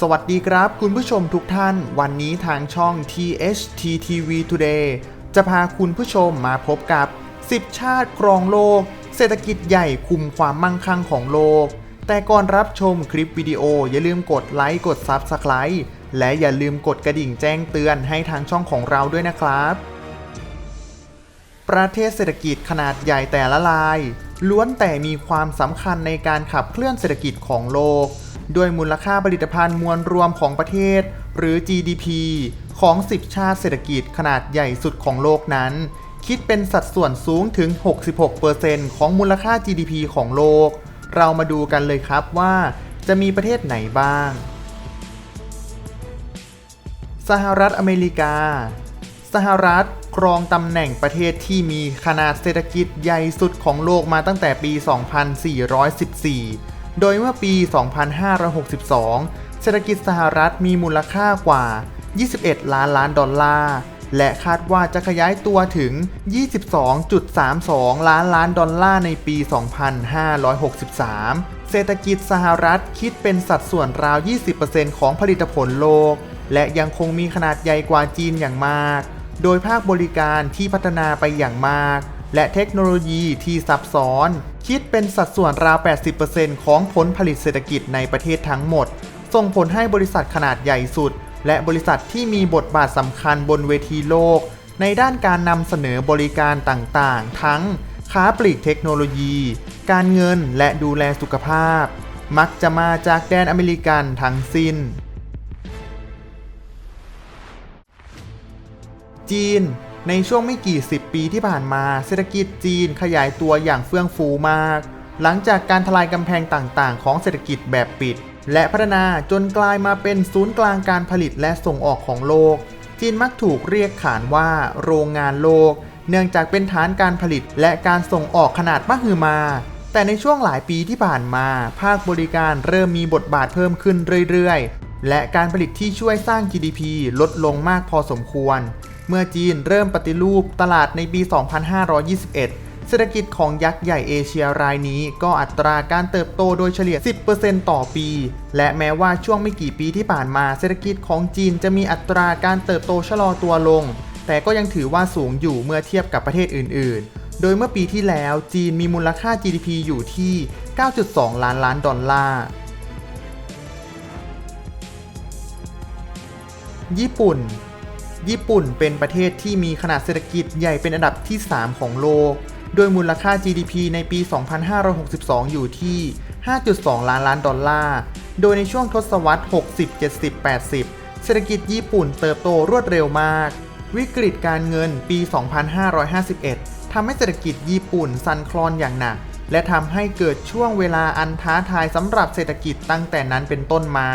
สวัสดีครับคุณผู้ชมทุกท่าน วันนี้ทางช่อง THTTV Today จะพาคุณผู้ชมมาพบกับ 10 ชาติครองโลก เศรษฐกิจใหญ่คุมความมั่งคั่งของโลก แต่ก่อนรับชมคลิปวิดีโออย่าลืมกดไลค์กด Subscribe และอย่าลืมกดกระดิ่งแจ้งเตือนให้ทางช่องของเราด้วยนะครับ ประเทศเศรษฐกิจขนาดใหญ่แต่ละลาย ล้วนแต่มีความสำคัญในการขับเคลื่อนเศรษฐกิจของโลก ด้วยมูลค่าผลิตภัณฑ์มวลรวมของประเทศ หรือ GDP ของ 10 ชาติเศรษฐกิจขนาดใหญ่สุดของโลกนั้น คิดเป็นสัดส่วนสูงถึง 66%ของมูลค่า GDP ของโลก เรามาดูกันเลยครับว่าจะมีประเทศไหนบ้าง สหรัฐอเมริกา สหรัฐครองตำแหน่งประเทศที่มีขนาดเศรษฐกิจใหญ่สุดของโลกมาตั้งแต่ปี 2414 โดยเมื่อปี 2562 เศรษฐกิจสหรัฐมีมูลค่ากว่า 21 ล้านล้านดอลลาร์ และคาดว่าจะขยายตัวถึง 22.32 ล้านล้านดอลลาร์ในปี 2563 เศรษฐกิจสหรัฐคิดเป็นสัดส่วนราว 20%ของผลิตผลโลก และยังคงมีขนาดใหญ่กว่าจีนอย่างมาก โดยภาคบริการที่พัฒนาไปอย่างมาก และเทคโนโลยีที่ซับซ้อน คิดเป็นสัดส่วนราว 80%ของผลผลิตเศรษฐกิจในประเทศทั้งหมด ส่งผลให้บริษัทขนาดใหญ่สุด และบริษัทที่มีบทบาทสำคัญบนเวทีโลก ในด้านการนำเสนอบริการต่างๆ ทั้งค้าปลีกเทคโนโลยี การเงินและดูแลสุขภาพ มักจะมาจากแดนอเมริกันทั้งสิ้น จีน ในช่วงไม่กี่สิบปีที่ผ่านมาเศรษฐกิจจีนขยายตัวอย่างเฟื่องฟูมาก หลังจากการทลายกำแพงต่างๆ ของเศรษฐกิจแบบปิด และพัฒนาจนกลายมาเป็นศูนย์กลางการผลิตและส่งออกของโลก จีนมักถูกเรียกขานว่าโรงงานโลก เนื่องจากเป็นฐานการผลิตและการส่งออกขนาดมหึมา แต่ในช่วงหลายปีที่ผ่านมา ภาคบริการเริ่มมีบทบาทเพิ่มขึ้นเรื่อยๆ และการผลิตที่ช่วยสร้าง GDP ลดลงมากพอสมควร เมื่อจีนเริ่มปฏิรูปตลาดในปี 2521 เศรษฐกิจของยักษ์ใหญ่เอเชียรายนี้ ก็อัตราการเติบโตโดยเฉลี่ย 10%ต่อปี และแม้ว่าช่วงไม่กี่ปีที่ผ่านมาเศรษฐกิจของจีนจะมีอัตราการเติบโตชะลอตัวลง แต่ก็ยังถือว่าสูงอยู่เมื่อเทียบกับประเทศอื่น ๆ โดยเมื่อปีที่แล้วจีนมีมูลค่า GDP อยู่ที่ 9.2 ล้านล้านดอลลาร์ญี่ปุ่น ญี่ปุ่นเป็นประเทศที่มีขนาดเศรษฐกิจใหญ่เป็นอันดับที่ 3 ของโลก โดยมูลค่า GDP ในปี 2562 อยู่ที่ 5.2 ล้านล้านดอลลาร์ โดยในช่วงทศวรรษ 60 70 80 เศรษฐกิจญี่ปุ่นเติบโตรวดเร็วมาก วิกฤตการเงินปี 2551 ทำให้เศรษฐกิจญี่ปุ่นสั่นคลอนอย่างหนัก และทำให้เกิดช่วงเวลาอันท้าทายสำหรับเศรษฐกิจตั้งแต่นั้นเป็นต้นมา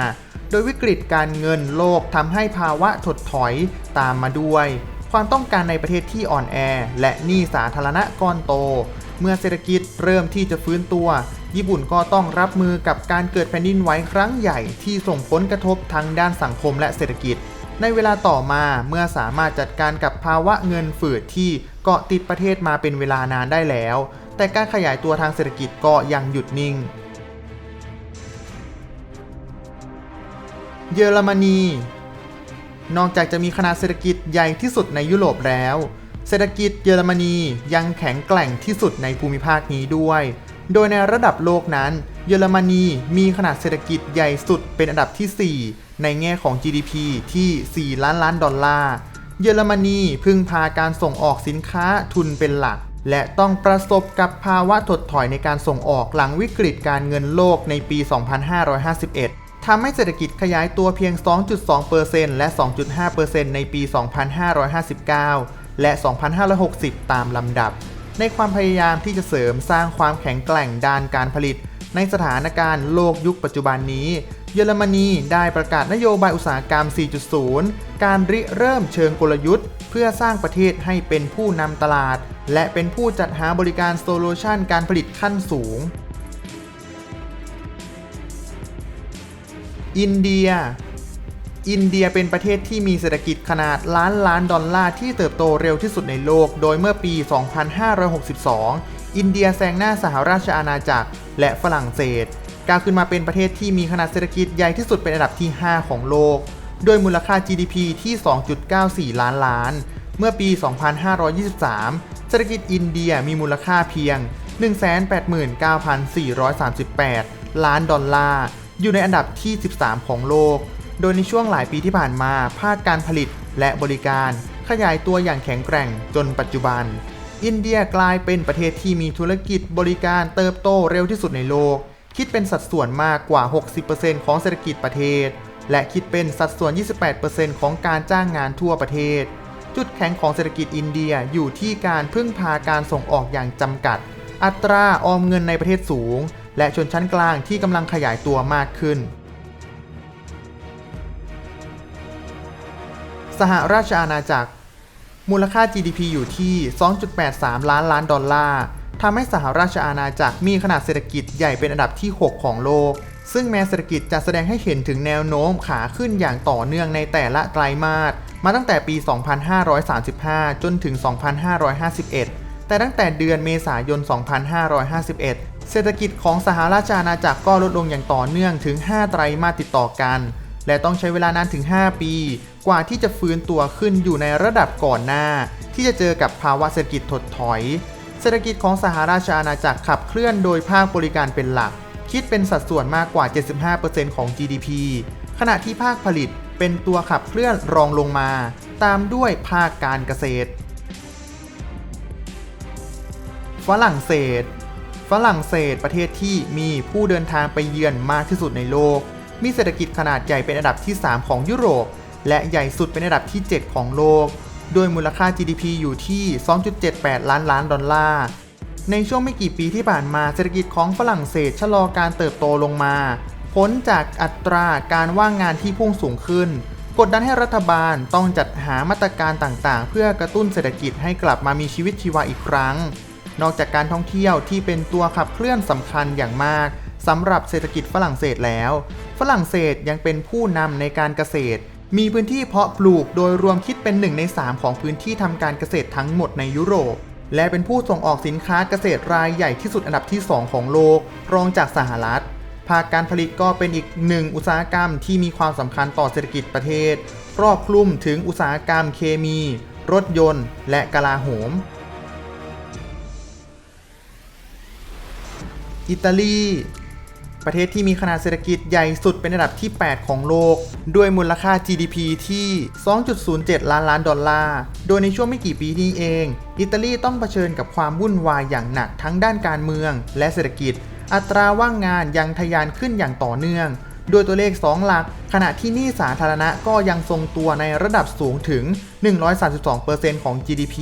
โดยวิกฤตการเงินโลกทำให้ภาวะถดถอยตามมาด้วย ความต้องการในประเทศที่อ่อนแอ และหนี้สาธารณะก้อนโต เมื่อเศรษฐกิจเริ่มที่จะฟื้นตัว ญี่ปุ่นก็ต้องรับมือกับการเกิดแผ่นดินไหวครั้งใหญ่ที่ส่งผลกระทบทั้งด้านสังคมและเศรษฐกิจ ในเวลาต่อมาเมื่อสามารถจัดการกับภาวะเงินฝืดที่เกาะติดประเทศมาเป็นเวลานานได้แล้ว แต่การขยายตัวทางเศรษฐกิจก็ยังหยุดนิ่ง เยอรมนี นอกจากจะมีขนาดเศรษฐกิจใหญ่ที่สุดในยุโรปแล้ว เศรษฐกิจเยอรมนียังแข็งแกร่งที่สุดในภูมิภาคนี้ด้วย โดยในระดับโลกนั้น เยอรมนีมีขนาดเศรษฐกิจใหญ่สุดเป็นอันดับที่ 4 ในแง่ของ GDP ที่ 4 ล้านล้านดอลลาร์ เยอรมนีพึ่งพาการส่งออกสินค้าทุนเป็นหลักและต้องประสบกับภาวะถดถอยในการส่งออกหลังวิกฤตการเงินโลกในปี 2551 ทำให้เศรษฐกิจขยายตัวเพียง 2.2%และ 2.5%ในปี 2559 และ 2560 ตามลำดับ ในความพยายามที่จะเสริมสร้างความแข็งแกร่งด้านการผลิต ในสถานการณ์โลกยุคปัจจุบันนี้ เยอรมนีได้ประกาศนโยบายอุตสาหกรรม 4.0 การริเริ่มเชิงกลยุทธ์ เพื่อสร้างประเทศให้เป็นผู้นำตลาด และเป็นผู้จัดหาบริการโซลูชันการผลิตขั้นสูง อินเดีย อินเดียเป็นประเทศที่มีเศรษฐกิจขนาดล้านล้านดอลลาร์ที่เติบโตเร็วที่สุดในโลก โดยเมื่อปี 2562 อินเดียแซงหน้าสหราชอาณาจักร และฝรั่งเศสก้าวขึ้นมาเป็นประเทศที่มีขนาดเศรษฐกิจใหญ่ที่สุดเป็นอันดับที่ 5 ของโลก โดยมูลค่า GDP ที่ 2.94 ล้านล้าน เมื่อปี 2523 เศรษฐกิจอินเดียมีมูลค่าเพียง 189,438 ล้านดอลลาร์ อยู่ในอันดับที่ 13 ของโลก โดยในช่วงหลายปีที่ผ่านมาภาคการผลิตและบริการขยายตัวอย่างแข็งแกร่งจนปัจจุบัน อินเดียกลายเป็นประเทศที่มีธุรกิจบริการเติบโตเร็วที่สุดในโลก คิดเป็นสัดส่วนมากกว่า 60%ของเศรษฐกิจประเทศ และคิดเป็นสัดส่วน 28%ของการจ้างงานทั่วประเทศ จุดแข็งของเศรษฐกิจอินเดียอยู่ที่การพึ่งพาการส่งออกอย่างจำกัด อัตราออมเงินในประเทศสูง และชนชั้นกลางที่กำลังขยายตัวมากขึ้น สหราชอาณาจักร มูลค่า GDP อยู่ที่ 2.83 ล้านล้านดอลลาร์ทำให้สหราชอาณาจักรมีขนาดเศรษฐกิจใหญ่เป็นอันดับที่ 6 ของโลก ซึ่งแม้เศรษฐกิจจะแสดงให้เห็นถึงแนวโน้มขาขึ้นอย่างต่อเนื่องในแต่ละไตรมาส มาตั้งแต่ปี 2535 จนถึง 2551 แต่ตั้งแต่เดือนเมษายน 2551 เศรษฐกิจของสหราชอาณาจักรก็ลดลงอย่างต่อเนื่องถึง 5 ไตรมาสติดต่อกัน และต้องใช้เวลานานถึง 5 ปี กว่าที่จะฟื้นตัวขึ้นอยู่ในระดับก่อนหน้า ที่จะเจอกับภาวะเศรษฐกิจถดถอย เศรษฐกิจของสหราชอาณาจักรขับเคลื่อนโดยภาคบริการเป็นหลัก คิดเป็นสัดส่วนมากกว่า 75%ของ GDP ขณะที่ภาคผลิตเป็นตัวขับเคลื่อนรองลงมา ตามด้วยภาคการเกษตร ฝรั่งเศส ฝรั่งเศสประเทศที่มีผู้เดินทางไปเยือนมากที่สุดในโลก มีเศรษฐกิจขนาดใหญ่เป็นอันดับที่ 3 ของยุโรป และใหญ่สุดเป็นอันดับที่ 7 ของโลก โดยมูลค่า GDP อยู่ที่ 2.78 ล้านล้านดอลลาร์ ในช่วงไม่กี่ปีที่ผ่านมาเศรษฐกิจของฝรั่งเศสชะลอการเติบโตลงมาพ้นจากอัตราการว่างงานที่พุ่งสูงขึ้น กดดันให้รัฐบาลต้องจัดหามาตรการต่างๆ เพื่อกระตุ้นเศรษฐกิจให้กลับมามีชีวิตชีวาอีกครั้ง นอกจากการท่องเที่ยวที่เป็นตัวขับเคลื่อนสำคัญอย่างมากสำหรับเศรษฐกิจฝรั่งเศสแล้ว ฝรั่งเศสยังเป็นผู้นำในการเกษตร มีพื้นที่เพาะปลูกโดยรวมคิดเป็น1ใน 3 ของพื้นที่ทำการเกษตรทั้งหมดในยุโรป และเป็นผู้ส่งออกสินค้าเกษตรรายใหญ่ที่สุดอันดับที่ 2 ของโลก รองจากสหรัฐ ภาคการผลิตก็เป็นอีกหนึ่งอุตสาหกรรมที่มีความสำคัญต่อเศรษฐกิจประเทศ ครอบคลุมถึงอุตสาหกรรมเคมี รถยนต์ และกลาโหม อิตาลี ประเทศที่มีขนาดเศรษฐกิจใหญ่สุดเป็นอันดับที่ 8 ของโลก ด้วยมูลค่า GDP ที่ 2.07 ล้านล้านดอลลาร์ โดยในช่วงไม่กี่ปีนี้เอง อิตาลีต้องเผชิญกับความวุ่นวายอย่างหนักทั้งด้านการเมือง และเศรษฐกิจ อัตราว่างงานยังทะยานขึ้นอย่างต่อเนื่อง โดยตัวเลข 2 หลัก ขณะที่หนี้สาธารณะก็ยังทรงตัวในระดับสูงถึง 132%ของ GDP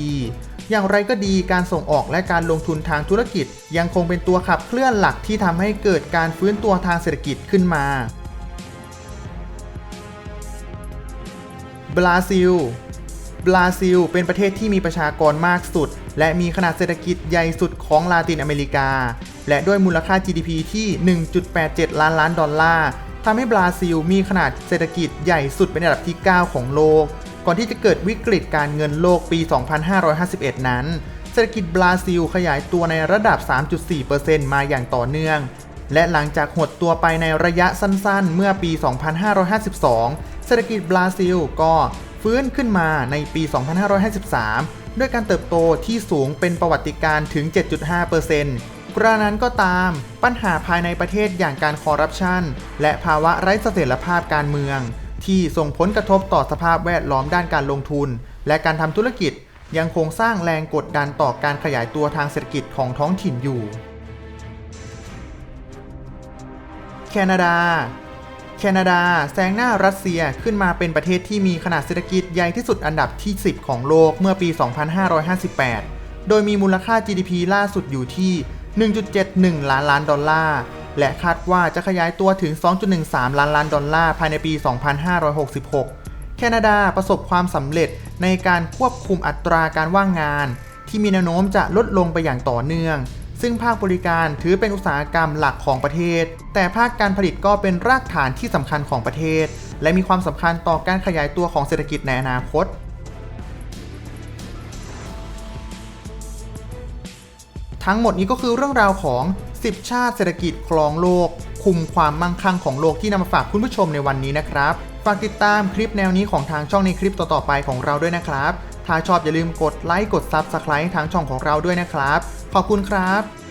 อย่างไรก็ดีการส่งออกและการลงทุนทางธุรกิจ ยังคงเป็นตัวขับเคลื่อนหลักที่ทำให้เกิดการฟื้นตัวทางเศรษฐกิจขึ้นมาบราซิล บราซิล เป็นประเทศที่มีประชากรมากสุด และมีขนาดเศรษฐกิจใหญ่สุดของลาตินอเมริกา และด้วยมูลค่า GDP ที่ 1.87 ล้านล้านดอลลาร์ ทำให้บราซิลมีขนาดเศรษฐกิจใหญ่สุดเป็นอันดับที่ 9 ของโลก ก่อนที่จะเกิดวิกฤตการเงินโลกปี 2551 นั้น เศรษฐกิจบราซิลขยายตัวในระดับ 3.4%มาอย่างต่อเนื่อง และหลังจากหดตัวไปในระยะสั้นๆ เมื่อปี 2552 เศรษฐกิจบราซิลก็ฟื้นขึ้นมาในปี 2553 ด้วยการเติบโตที่สูงเป็นประวัติการ์ถึง 7.5% กระนั้นก็ตาม ปัญหาภายในประเทศอย่างการคอร์รัปชันและภาวะไร้เสถียรภาพการเมือง ที่ส่งผลกระทบต่อสภาพแวดล้อมด้านการลงทุน และการทำธุรกิจ ยังคงสร้างแรงกดดันต่อการขยายตัวทางเศรษฐกิจของท้องถิ่นอยู่ แคนาดาแคนาดาแซงหน้ารัสเซียขึ้นมาเป็นประเทศที่มีขนาดเศรษฐกิจใหญ่ที่สุดอันดับที่ 10 ของโลกเมื่อปี 2558 โดยมีมูลค่า GDP ล่าสุดอยู่ที่ 1.71 ล้านล้านดอลลาร์ และคาดว่าจะขยายตัวถึง 2.13 ล้านล้านดอลลาร์ภายในปี 2566 แคนาดาประสบความสำเร็จในการควบคุมอัตราการว่างงาน ที่มีแนวโน้มจะลดลงไปอย่างต่อเนื่อง ซึ่งภาคบริการถือเป็นอุตสาหกรรมหลักของประเทศ แต่ภาคการผลิตก็เป็นรากฐานที่สำคัญของประเทศ และมีความสำคัญต่อการขยายตัวของเศรษฐกิจในอนาคต ทั้งหมดนี้ก็คือเรื่องราวของ 10 ชาติเศรษฐกิจครองโลกคคุมความมั่งคั่งของโลกที่นำมาฝากคุณผู้ชมในวันนี้นะครับ ฝากติดตามคลิปแนวนี้ของทางช่องในคลิปต่อๆไปของเราด้วยนะครับ ถ้าชอบอย่าลืมกดไลค์กด Subscribe ทางช่องของเราด้วยนะครับ ขอบคุณครับ